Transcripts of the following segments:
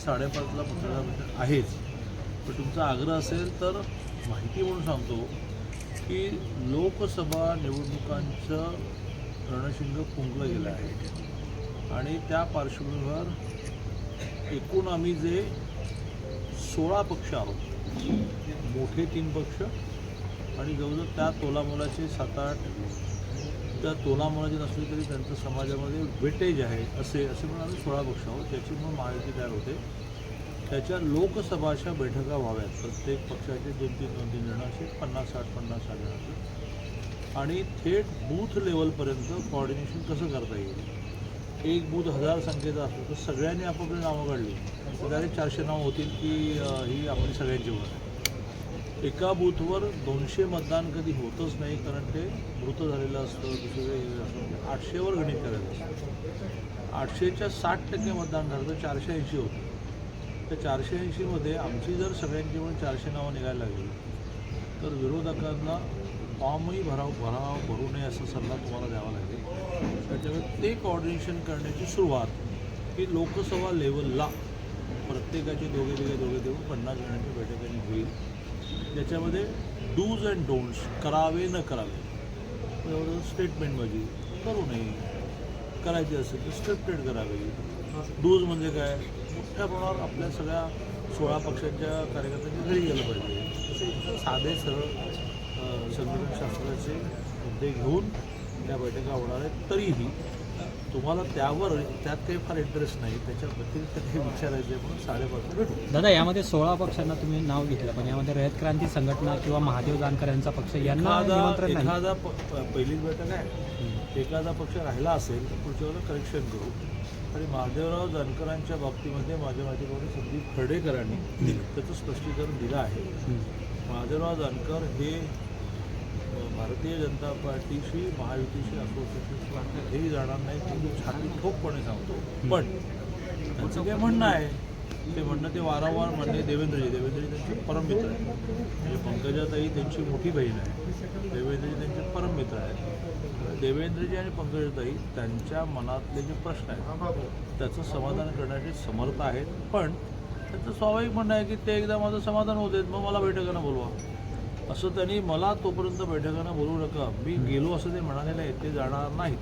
साडेपाचला पत्रकार परिषद आहेच पण तुमचा आग्रह असेल तर माहिती म्हणून सांगतो की लोकसभा निवडणुकांचं रणशिंग फुंकलं गेलं आहे. आणि त्या पार्श्वभूमीवर एकूण आम्ही जे सोळा पक्ष आहोत मोठे तीन पक्ष आणि जवळजवळ त्या तोलामोलाचे सात आठ त्या तोलामोलाचे नसले तरी त्यांचं समाजामध्ये वेटेज आहे असे असे म्हणून आम्ही सोळा पक्ष आहोत त्याची मग महायुती तयार होते. त्याच्या लोकसभाच्या बैठका व्हाव्यात. प्रत्येक पक्षाचे दोन तीन दोन तीन जण असे पन्नास साठ पन्नास साठ जण असे. आणि थेट बूथ लेवलपर्यंत कोऑर्डिनेशन कसं करता येईल? एक बूथ हजार संख्येचा असतो तर सगळ्यांनी आपापली नावं काढली. तर डायरेक्ट चारशे नावं होतील की ही आपली सगळ्यांची वर आहे. एका बूथवर दोनशे मतदान कधी होतच नाही कारण ते मृत झालेलं असतं दुसरं असतं. आठशेवर गणित करायचं असतं. आठशेच्या साठ टक्के मतदान झालं तर चारशे ऐंशी होतं. त्या चारशे ऐंशीमध्ये आमची जर सगळ्यांची म्हणून चारशे नावं निघायला लागली तर विरोधकांना फॉर्मही भराव भराव भरू नये असा सल्ला तुम्हाला द्यावा लागेल. त्याच्यामुळे ते कॉर्डिनेशन करण्याची सुरुवात ही लोकसभा लेवलला प्रत्येकाचे दोघे दोघे दोघे देऊन पन्नास जणांच्या बैठकांनी होईल. ज्याच्यामध्ये डूज अँड डोंट्स करावे न करावे. एवढं स्टेटमेंट माझी करू नये. करायची असेल तर स्क्रिप्टेड करावी. डूज म्हणजे काय? मोठ्या प्रमाणावर आपल्या सगळ्या सोळा पक्षांच्या कार्यकर्त्यांनी घरी गेलं पाहिजे. साधे सरळ संघटनशास्त्राचे मुद्दे घेऊन त्या बैठका होणार आहेत. तरीही तुम्हाला त्यावर त्यात काही फार इंटरेस्ट नाही त्याच्या व्यतिरिक्त काही विचारायचे म्हणून साडेपाच भेटू. दादा यामध्ये सोळा पक्षांना तुम्ही नाव घेतलं पण यामध्ये रयत क्रांती संघटना किंवा महादेव जानकर यांचा पक्ष यांना एखादा पहिलीच बैठक आहे. एखादा पक्ष राहिला असेल तर पुढच्या वेळेला करेक्शन करू. आणि महादेवराव जानकरांच्या बाबतीमध्ये माझ्या माहितीप्रमाणे संदीप खर्डेकरांनी त्याचं स्पष्टीकरण दिलं आहे. महादेवराव जानकर हे भारतीय जनता पार्टीशी महायुतीशी असोसिएशन हेही जाणार नाही ते मी छाती ठोकपणे सांगतो. पण त्यांचं काय म्हणणं आहे ते म्हणणं ते वारंवार म्हणणे देवेंद्रजी. देवेंद्रजी त्यांचे परममित्र आहेत. म्हणजे पंकजाताई त्यांची मोठी बहीण आहे. देवेंद्रजी त्यांचे परममित्र आहेत. देवेंद्रजी आणि पंकजाताई त्यांच्या मनातले जे प्रश्न आहेत त्याचं समाधान करण्याची समर्थ आहेत. पण त्यांचं स्वाभाविक म्हणणं आहे की ते एकदा माझं समाधान होत आहेत मग मला बैठकांना बोलवा. असं त्यांनी मला तोपर्यंत बैठकांना बोलवू नका. मी गेलो असं ते म्हणाले नाही ते जाणार नाहीत.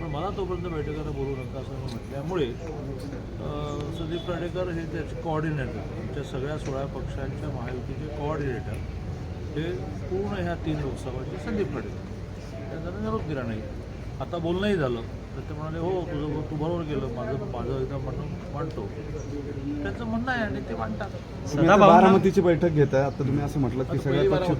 पण मला तोपर्यंत बैठकांना बोलवू नका असं मी म्हटल्यामुळे संदीप पाडेकर हे त्याचे कोऑर्डिनेटर आमच्या सगळ्या सोळा पक्षांच्या महायुतीचे कोऑर्डिनेटर हे पूर्ण ह्या तीन लोकसभाचे संदीप पाडेकर त्यांना निरोप दिला नाही. आता बोलणंही झालं. तर ते म्हणाले हो तुझं तू बरोबर केलं माझं माझं एकदा म्हणणं मांडतो त्यांचं म्हणणं आहे आणि ते मांडतात तुम्ही आता बारामतीची बैठक घेताय. आता तुम्ही असं म्हटलं की सगळ्या पक्ष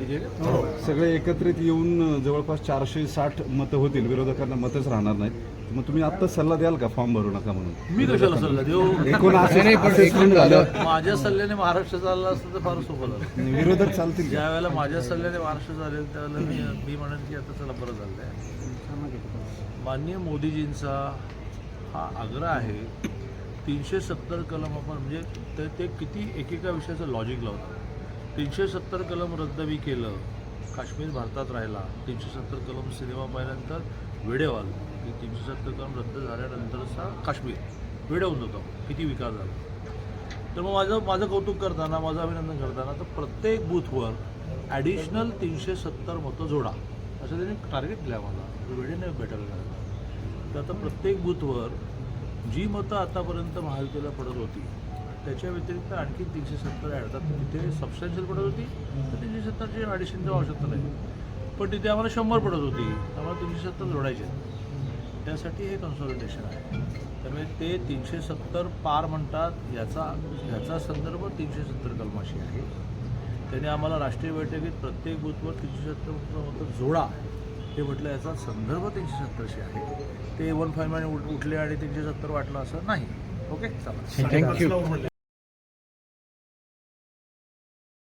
हो, सगळे एकत्रित येऊन जवळपास चारशे साठ मतं होतील. विरोधकांना मतच राहणार नाहीत. मग तुम्ही आत्ताच सल्ला द्याल का? फॉर्म भरू नका म्हणून. मी कशाला सल्ला देऊ? एकूण असेसमेंट झालं. माझ्या सल्ल्याने महाराष्ट्र चालला असतं तर फार सोपं झालं. विरोधक चालतील? ज्या वेळेला माझ्या सल्ल्याने महाराष्ट्र चालेल त्यावेळेला मी मी म्हणेन की आता चला बरं झालंय. माननीय मोदीजींचा हा आग्रह आहे तीनशे सत्तर कलम आपण म्हणजे ते ते किती एकेका विषयाचं लॉजिक लावतात तीनशे सत्तर कलम रद्द मी केलं काश्मीर भारतात राहिला तीनशे सत्तर कलम सिनेमा पाहिल्यानंतर वेडेवाल की तीनशे सत्तर कलम रद्द झाल्यानंतरचा काश्मीर वेडवून होऊन जातो किती विकास झाला. तर मग माझं माझं कौतुक करताना माझं अभिनंदन करताना तर प्रत्येक बूथवर ॲडिशनल तीनशे सत्तर मतं जोडा. असं त्यांनी टार्गेट दिलं आम्हाला. म्हणजे वेळेने भेटायला करायला तर आता प्रत्येक बूथवर जी मतं आतापर्यंत महायुतीला पडत होती त्याच्या व्यतिरिक्त आणखी तीनशे सत्तर ॲड तिथे सबस्टॅन्शियल पडत होती तर तीनशे सत्तरची ॲडिशनची आवश्यकता नाही. पण तिथे आम्हाला शंभर पडत होती आम्हाला तीनशे सत्तर जोडायचे. त्यासाठी हे कन्सॉलिडेशन आहे. त्यामुळे ते तीनशे सत्तर पार म्हणतात याचा याचा संदर्भ तीनशे सत्तर कलमाशी आहे. त्याने आम्हाला राष्ट्रीय बैठकीत प्रत्येक बूथवर तीनशे सत्तर मतं जोडा हे म्हटलं याचा संदर्भ तीनशे सत्तरशी आहे. ते वन फायव्ह उठले आणि तीनशे सत्तर वाटलं असं नाही. ओके चला. थँक्यू